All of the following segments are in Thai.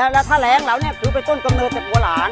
แล้วแล้วถ้าแรงเราเนี่ยคือเป็นต้นกำเนิดจากหัวหลาน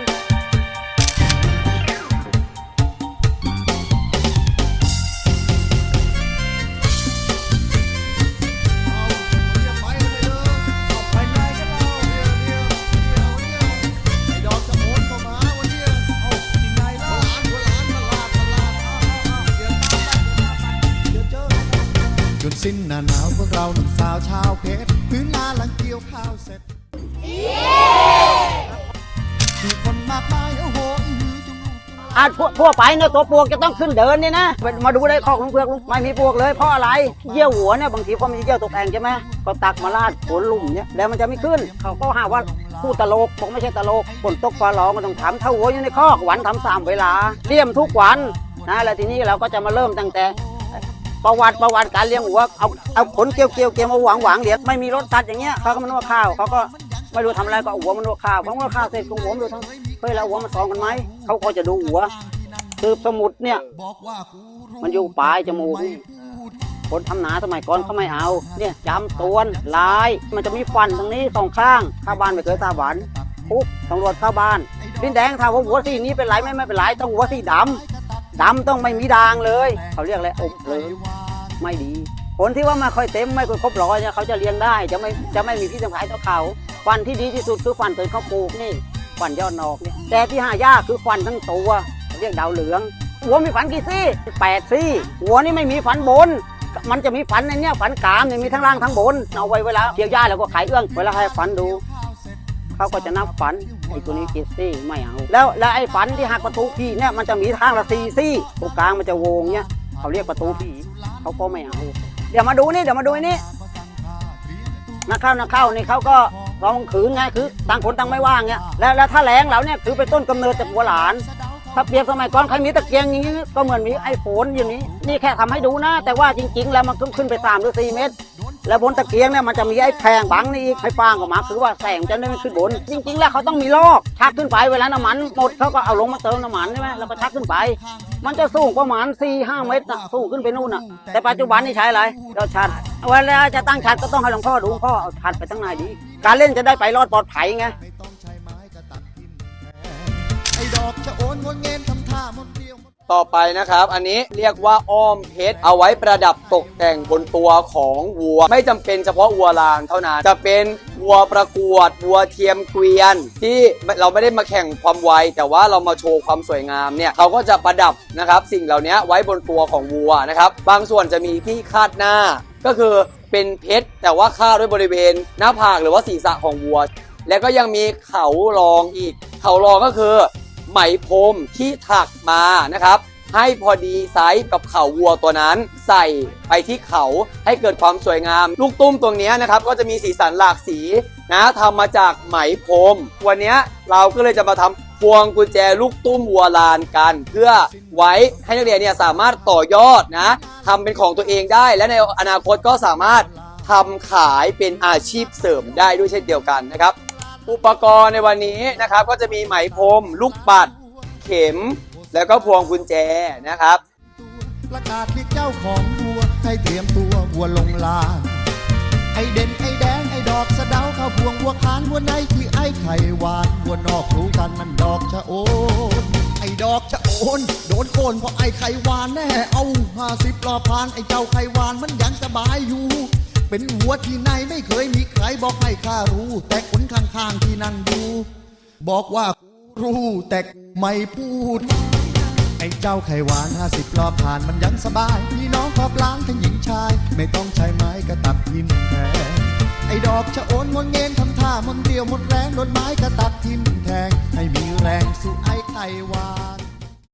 จนสิ้นหน้าหนาวพวกเราหนุ่มสาวชาวเพชรพื้นนาหลังเกี่ยวข้าวเสร็จ มีคนมากมายโอ้โหอื้อหือจุงลูกจุงหลาทั่วทั่วไปเนี่ยตัวปวกจะต้องขึ้นเดินเนี่ยนะ มาดูได้ข้อของเพือกลุงไม่มีปวกเลยเพราะอะไรเยี่ยวหัวเนี่ยบางทีพอมันเยี่ยวตกแองใช่ไหมก็ตักมาลาดฝนลุ่มเนี่ยแล้วมันจะไม่ขึ้น เขาก็หาว่าคู่ตลกบอกไม่ใช่ตลกฝนตกฟ้าร้องก็ต้องถามเท่าหัวอยู่ในคอกวันทำสามเวลาเลี่ยมทุกวันนะแล้วทีนี้เราก็จะมาเริ่มตั้งแต่ประวัติประวัติการเลี้ยงหัวเอาเอาขนเกี่ยวเกี่ยวเกี่ยวมาหวางหวางเลี้ยงไม่มีรสชาติอย่างเงี้ยเขาก็มันว่าข้าวเขาก็ ไม่รู้ทำอะไรก็เอาหัวมันว่าข้าวเพราะว่าข้าวเสร็จก็หัวมันดูทั้งเฮ้ยเราหัวมาซองกันไหมเขาก็จะดูหัวคือสมุดเนี่ย มันอยู่ปลายจมูกไม่คนทำหนาสมัยก่อนเขาไม่เอา เนี่ยจำตวนลาย มันจะมีฟันตรงนี้สองข้างเข้าบ้านไม่เคยตาหวานปุ๊บตำรวจเข้าบ้านดินแดงถามว่าหัวสีนี้เป็นไรไหม่ไม่เป็นไรต้องหัวสีดำดำต้องไม่มีด่างเลย เขาเรียกอะไรอมเลยไม่ดี คนที่ว่าม่ค่อยเต็มไม่ค่อยครบร้อยเนี่ยเขาจะเลี้ยงได้จะไม่จะไม่มีพิษสมัยต่อเขา ฟันที่ดีที่สุดคือฟันตัวเขาปลูกนี่ฟันยอดนอกเนี่ยแต่ที่หายากคือฟันทั้งตัวเรียกดาวเหลือง หัวมีฟันกี่ซี่แปดซี่หัวนี่ไม่มีฟันบน มันจะมีฟันในเนี้ยฟันกามเนี่ยมีทั้งล่างทั้งบนเอาไว้เวลาเกี่ยวหญ้าแล้วก็ขายเอื้องเวลาให้ฟันดูเขาก็จะนับฟันไอ้ตัวนี้กี่ซี่ไม่เอาแล้วแล้วไอ้ฟันที่หักประตูผีเนี่ยมันจะมีทางละสี่ซี่ตรงกลางมันจะวงเนี่ยเขาเรียกประตูผีเขาก็ไม่เอา เดี๋ยวมาดูนี่เดี๋ยวมาดูนี่นักเข้านักเข้านี่เขาก็ ร้องขืนไงคือต่างคนต่างไม่ว่างเนี่ยแล้วแล้วถ้าแรงเราเนี่ยคือเป็นต้นกำเนิดจากหัวหลาน ถ้าเปรียบสมัยก่อนใครมีตะเกียงอย่างนี้ก็เหมือนมีไอ้โฟนอย่างนี้ นี่แค่ทำให้ดูนะ แต่ว่าจริง ๆ แล้วมันขึ้นขึ้นไปสามหรือสี่เมตร แล้วบนตะเกียงเนี่ยมันจะมีไอ้แพงบังนี่อีกให้ฟางกับมา คือว่าแสงจะได้ไม่ขึ้นบน จริง ๆ แล้วเขาต้องมีลอกชักขึ้นไปเวลาน้ำมันหมดเขาก็เอาลงมาเติมน้ำมันใช่ไหมแล้วก็ชักขึ้นไป มันจะสูงประมาณ4ี่ห้าเมตรนะสูงขึ้นไปนู่นนะแต่ปัจจุบันนี่ใช้อะไรเราชัดเวลาจะตั้งชัดก็ต้องให้หลวงพ่อดูพ่อเอาชัดไปตั้งไหนดี การเล่นจะได้ไปรอดปลอดภัยไง ต่อไปนะครับ อันนี้เรียกว่าอ้อมเพชรเอาไว้ประดับตกแต่งบนตัวของวัว ไม่จำเป็นเฉพาะวัวลานเท่านั้นจะเป็นวัวประกวดวัวเทียมเกวียน ที่เราไม่ได้มาแข่งความไว แต่ว่าเรามาโชว์ความสวยงามเนี่ยเขาก็จะประดับนะครับ สิ่งเหล่านี้ไว้บนตัวของวัวนะครับ บางส่วนจะมีที่คาดหน้า ก็คือเป็นเพชรแต่ว่าคาดด้วยบริเวณ หน้าผากหรือว่าศีรษะของวัว แล้วก็ยังมีเขารองอีก เขารองก็คือ ไหมพรมที่ถักมานะครับ ให้พอดีไซส์กับเข่าวัวตัวนั้น ใส่ไปที่เขาให้เกิดความสวยงาม ลูกตุ้มตรงนี้นะครับ ก็จะมีสีสันหลากสีนะทำมาจากไหมพรมวันนี้เราก็เลยจะมาทำพวงกุญแจลูกตุ้มวัวลานกัน เพื่อไว้ให้นักเรียนเนี่ยสามารถต่อยอดนะทำเป็นของตัวเองได้ และในอนาคตก็สามารถทำขายเป็นอาชีพเสริมได้ด้วยเช่นเดียวกันนะครับ อุปกรณ์ในวันนี้นะครับ ก็จะมีไหมพรมลูกปัด เข็ม แล้วก็พวงกุญแจนะครับ ประกาศเรียกเจ้าของวัวให้เตรียมตัววัวลงลาไอเด่นไอแดงไอดอกสะเดาข้าวพวงวัวคานวัวในที่ไอไข่หวานวัวนอกรู้กันมันดอกชะโอนไอดอกชะโอนโดนโกนเพราะไอไข่หวานแน่เอาห้าสิบรอพานไอเจ้าไข่หวานมันยังสบายอยู่ เป็นหัวที่ไหนไม่เคยมีใครบอกให้ข้ารู้ แต่คนข้างๆที่นั่นดู บอกว่ากูรู้แต่ไม่พูด ไอ้เจ้าไขหวานห้าสิบรอบผ่านมันยังสบายพี่น้องขอบล้างทั้งหญิงชาย ไม่ต้องใช้ไม้กระตักทิมแทงไอ้ดอกชะโอนมนเงินทำท่ามนเดียวหมดแรงโดนไม้กระตักทิมแทงให้มีแรงสู้ไอ้ไขหวาน